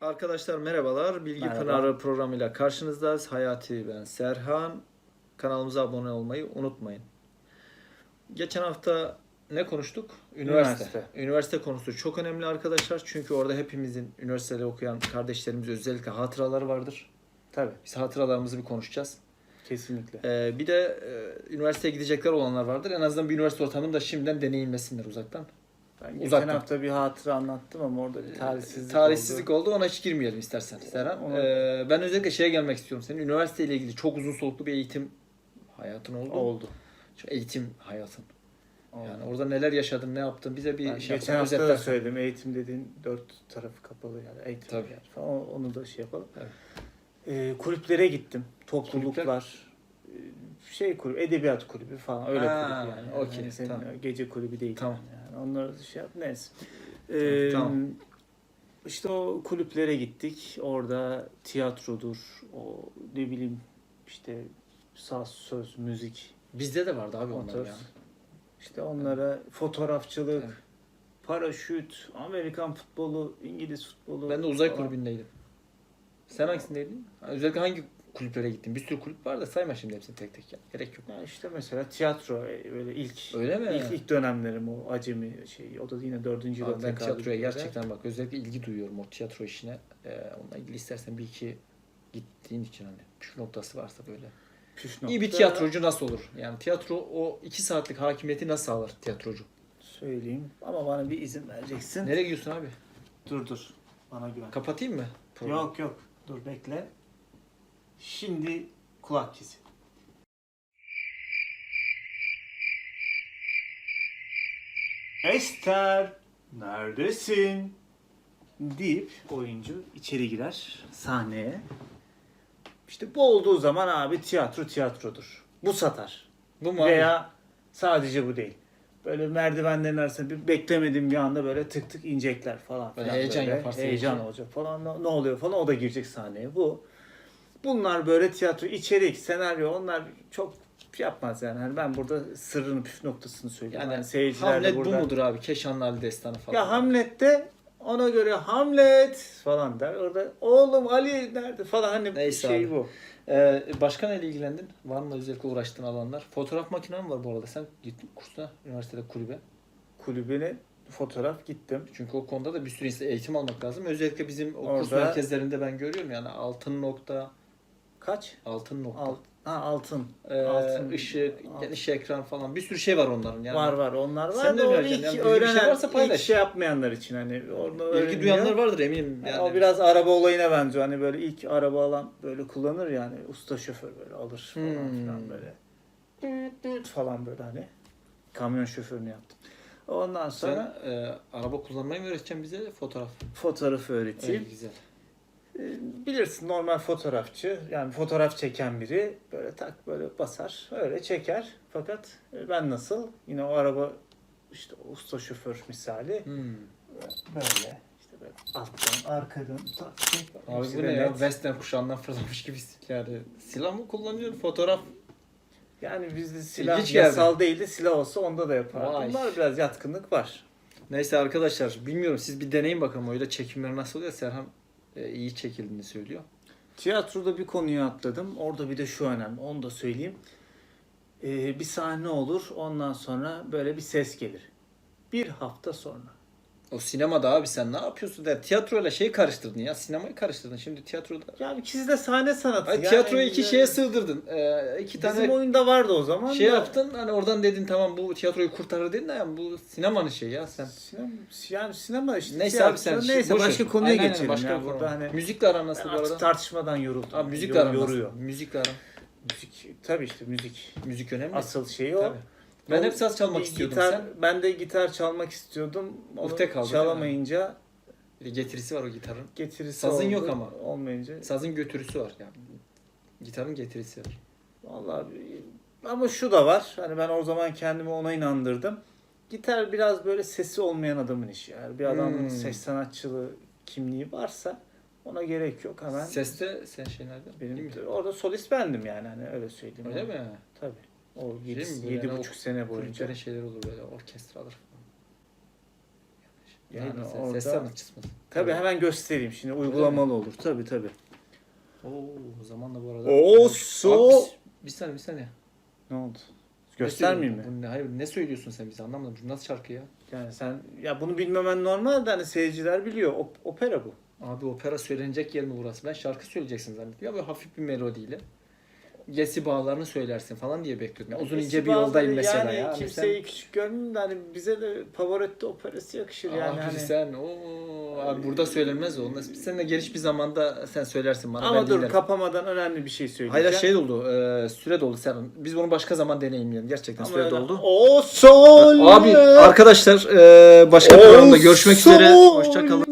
Arkadaşlar merhabalar. Bilgi Merhaba. Pınarı programıyla karşınızdayız. Hayati ben Serhan. Kanalımıza abone olmayı unutmayın. Geçen hafta ne konuştuk? Üniversite. Üniversite. Üniversite konusu çok önemli arkadaşlar. Çünkü orada hepimizin üniversitede okuyan kardeşlerimiz özellikle hatıraları vardır. Tabii Biz hatıralarımızı bir konuşacağız. kesinlikle. Ee, bir de e, üniversiteye gidecekler olanlar vardır. En azından bir üniversite ortamını da şimdiden deneyimlesinler uzaktan. Ben geçen Uzaktan. hafta bir hatıra anlattım ama orada bir tarihsizlik, Tarihsizlik oldu. oldu. Ona hiç girmeyelim istersen Serhan. Ona- Ee, ben özellikle şeye gelmek istiyorum. Senin üniversiteyle ilgili çok uzun soluklu bir eğitim hayatın oldu. Oldu. Çok eğitim hayatın. oldu. Yani orada neler yaşadın, ne yaptın? Bize bir Ben şey geçen hafta da özetlersen. söyledim. Eğitim dediğin dört tarafı kapalı yani. Eğitim Tabii. yani falan. Onu da şey yapalım. Evet. Ee, kulüplere gittim. Topluluklar. Ee, Şey kulübü, edebiyat kulübü falan öyle Ha, kulüp yani. okey, Yani senin tamam. gece kulübü değil. Tamam. Yani. Onları şey yap neyse. Ee, Tamam. İşte o kulüplere gittik. Orada tiyatrodur, o ne bileyim işte saz, söz, müzik, Bizde de vardı abi onlar ya. İşte onlara fotoğrafçılık, Evet. paraşüt, Amerikan futbolu, İngiliz futbolu. Ben de uzay falan. kulübündeydim. Sen hangisindeydin? Ha, Özellikle hangi kulüplere gittin? Bir sürü kulüp var da sayma şimdi hepsini tek tek ya. Gerek yok. Ya işte mesela tiyatro e, böyle ilk Öyle mi? ilk, ilk dönemlerim o acemi şey o da yine dördüncü yıla Abi ben tiyatroya gerçekten bak özellikle ilgi duyuyorum o tiyatro işine. Ee, onunla ilgili istersen bir iki gittiğin için hani püf noktası varsa böyle. Püf İyi bir nokta tiyatrocu nasıl olur? Yani tiyatro o iki saatlik hakimiyeti nasıl sağlar tiyatrocu? söyleyeyim ama bana bir izin vereceksin. Nereye gidiyorsun abi? Dur dur. Bana güven. Kapatayım mı? programı? Yok yok. Dur bekle. Şimdi kulak çizi. Ester, neredesin? deyip oyuncu içeri girer sahneye. İşte bu olduğu zaman abi tiyatro tiyatrodur. Bu satar. Bu mu abi? Veya sadece bu değil. Böyle merdivenlerin arasında bir beklemediğim bir anda böyle tık tık inecekler falan Böyle filan. heyecan yaparsın Heyecan olacak falan. Ne oluyor falan o da girecek sahneye. Bu. Bunlar böyle tiyatro, içerik, senaryo onlar çok yapmaz yani. Hani ben burada sırrını püf noktasını söylüyorum. Yani Yani, seyirciler Hamlet burada... bu mudur abi? Keşanlı Ali Destanı falan. Ya Hamlet'te ona göre Hamlet falan der. Orada oğlum Ali nerede falan hani Neyse şey abi. bu. Ee, başka neyle ilgilendin? Var mı özellikle uğraştığın alanlar? Fotoğraf makinen var bu arada. Sen gittin kursuna, üniversitede kulübe. Kulübüne fotoğraf gittim. Çünkü o konuda da bir sürü eğitim almak lazım. Özellikle bizim o kurs merkezlerinde ben görüyorum yani altın nokta, Kaç? altın nokta. Alt, ha, altın. Ee, Altın- ışık, alt- geniş ekran falan bir sürü şey var onların yani. Var var onlar var. Sen de öğreneceksin. Yani bildiğin bir şey öğrenen, varsa paylaş. ilk şey yapmayanlar için hani orada İlgi duyanlar vardır eminim. Yani. O biraz araba olayına benziyor. Hani böyle ilk araba alan böyle kullanır yani usta şoför böyle alır falan Hmm. filan böyle. Falan böyle hani. Kamyon şoförünü yaptım. Ondan Sen sonra e, araba kullanmayı mı öğreteceksin bize? Fotoğraf. fotoğrafı öğreteyim. Evet, güzel. Ee, Bilirsin normal fotoğrafçı yani fotoğraf çeken biri böyle tak böyle basar öyle çeker fakat e, ben nasıl yine o araba işte usta şoför misali Hmm. böyle işte böyle alttan arkadan tak çek. Abi bu ne ya? Western kuşağından fırlamış gibi yani. Silah mı kullanıyorsun? Fotoğraf. Yani bizde silah İlginç geldi. yasal değildi silah olsa onda da yapardım. Vay. Var biraz yatkınlık var. Neyse arkadaşlar bilmiyorum siz bir deneyin bakalım öyle çekimler nasıl oluyor. Serhan iyi çekildiğini söylüyor. Tiyatroda bir konuyu atladım. Orada bir de şu önemli. Onu da söyleyeyim. Ee, bir sahne olur. Ondan sonra böyle bir ses gelir. Bir hafta sonra. O sinemada abi sen ne yapıyorsun der. Tiyatroyla şeyi karıştırdın ya. Sinemayı karıştırdın. Şimdi tiyatroda. Ya ikisi de sahne sanatı. Ay, Yani tiyatroyu iki bize- şeye sığdırdın. Ee, iki Bizim tane oyunda vardı o zaman. şey da- yaptın. Hani oradan dedin tamam bu tiyatroyu kurtarır dedin de yani bu sinemanın şeyi ya sen. Sinema, yani sinema işte. Neyse abi sen neyse boş ver. başka konuya Aynen, aynen, geçelim. başka ya. Burada hani Müzikle aran nasıl bu arada? tartışmadan yoruldum. Abi müzikle aran yoruyor. Müzikle aran. Müzik tabii işte müzik. Müzik önemli. Asıl şeyi o. Tabii. Ben hep saz çalmak istiyordum. Gitar, Sen Ben de gitar çalmak istiyordum. Onu Ufte kaldı, çalamayınca bir getirisi var o gitarın. getirisi Sazın oldu. yok ama. Olmayınca. Sazın götürüsü var yani. Gitarın getirisi var. Vallahi ama şu da var. Hani ben o zaman kendimi ona inandırdım. Gitar biraz böyle sesi olmayan adamın işi. Yani bir adamın Hmm. ses sanatçılığı kimliği varsa ona gerek yok hemen. Seste sen şey nerede? benim orada solist bendim yani hani öyle söyleyeyim. Öyle mi? Tabii. O Şey yedi, mi yedi yani buçuk sene boyunca. Şeyler olur böyle orkestralar falan. Yani Yani orada- ses sanatçısı mısın? Tabii hemen göstereyim şimdi uygulamalı olur. Tabii tabii. Oo, o zaman da bu arada. Oo, Abi, so- bir, bir saniye bir saniye. Ne oldu? Göstermeyeyim mi? söylüyorsun? Bu ne, hayır ne söylüyorsun sen bize anlamadım. Bu nasıl şarkı ya? Yani sen ya bunu bilmemen normal de hani seyirciler biliyor. Op- opera bu. Abi opera söylenecek yer mi burası? Ben şarkı söyleyeceksin zannettim. Ya böyle hafif bir melodiyle. Gesi bağlarını söylersin falan diye bekliyordum. Ya uzun ince bir yoldayım mesela yani ya. Hani kimseyi küçük görmeyeyim de hani bize de Pavarotti operası yakışır sen, yani. abi hani. sen o abi burada söylenmez o. Nasıl seninle geniş bir zamanda sen söylersin bana. Ama ben dur dinlerim. kapamadan önemli bir şey söyleyeceğim. Hayır şey doldu. E, süre doldu sen. Biz bunu başka zaman deneyimleyelim. Gerçekten Ama süre öyle- doldu. O sol. Abi arkadaşlar e, başka O programda görüşmek üzere. sol. Hoşça kalın.